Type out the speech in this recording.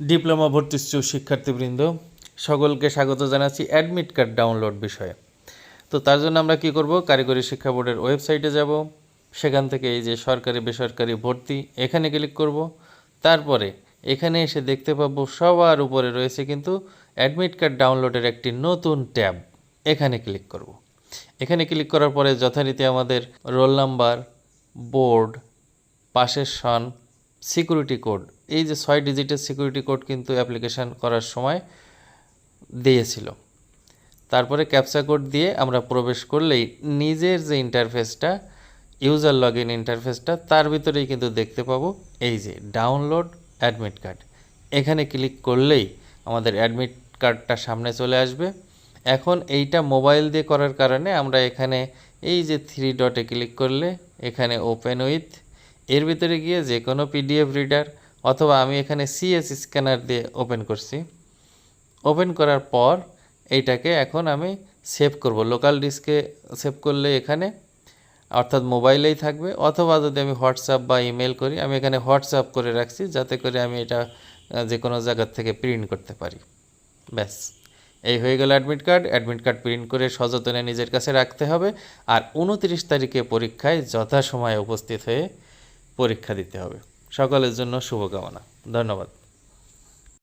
Diploma ভর্তি শিক্ষার্থীবৃন্দ, সকলকে স্বাগত জানাচ্ছি অ্যাডমিট কার্ড ডাউনলোড বিষয়ে। তো তার জন্য আমরা কি করব? কারিগরি শিক্ষা বোর্ডের ওয়েবসাইটে যাব। সেখান থেকে এই যে সরকারি, বেসরকারি ভর্তি, এখানে ক্লিক করব। তারপরে এখানে এসে দেখতে পাবো সবার উপরে রয়েছে কিন্তু অ্যাডমিট কার্ড ডাউনলোডের একটি নতুন ট্যাব। এখানে ক্লিক করব। এখানে ক্লিক করার পরে যথারীতি আমাদের রোল নাম্বার, বোর্ড, পাশের সন সিকিউরিটি কোড এই যে ছয় ডিজিটের সিকিউরিটি কোড কিন্তু অ্যাপ্লিকেশন করার সময় দিয়েছিল। তারপরে ক্যাপচা কোড দিয়ে আমরা প্রবেশ করলেই নিজের যে ইন্টারফেসটা ইউজার লগ ইন ইন্টারফেসটা তার ভিতরেই কিন্তু দেখতে পাবো এই যে ডাউনলোড অ্যাডমিট কার্ড এখানে ক্লিক করলেই আমাদের অ্যাডমিট কার্ডটা সামনে চলে আসবে। এখন এইটা মোবাইল দিয়ে করার কারণে আমরা এখানে এই যে থ্রি ডটে ক্লিক করলে এখানে ওপেন উইথ এর ভিতরে গিয়ে যে কোনো পিডিএফ রিডার অথবা আমি এখানে সিএস স্ক্যানার দিয়ে ওপেন করছি। ওপেন করার পর এইটাকে এখন আমি সেভ করব। লোকাল ডিস্কে সেভ করলে এখানে অর্থাৎ মোবাইলেই থাকবে অথবা যদি আমি হোয়াটসঅ্যাপ বা ইমেল করি, আমি এখানে হোয়াটসঅ্যাপ করে রাখছি যাতে করে আমি এটা যে কোনো জায়গার থেকে প্রিন্ট করতে পারি। ব্যাস। এই হয়ে গেল admit card admit card print করে সযত্নে নিজের কাছে রাখতে হবে। আর উনত্রিশ তারিখে পরীক্ষায় যথাসময়ে উপস্থিত হয়ে পরীক্ষা দিতে হবে। সকলের জন্য শুভকামনা। ধন্যবাদ।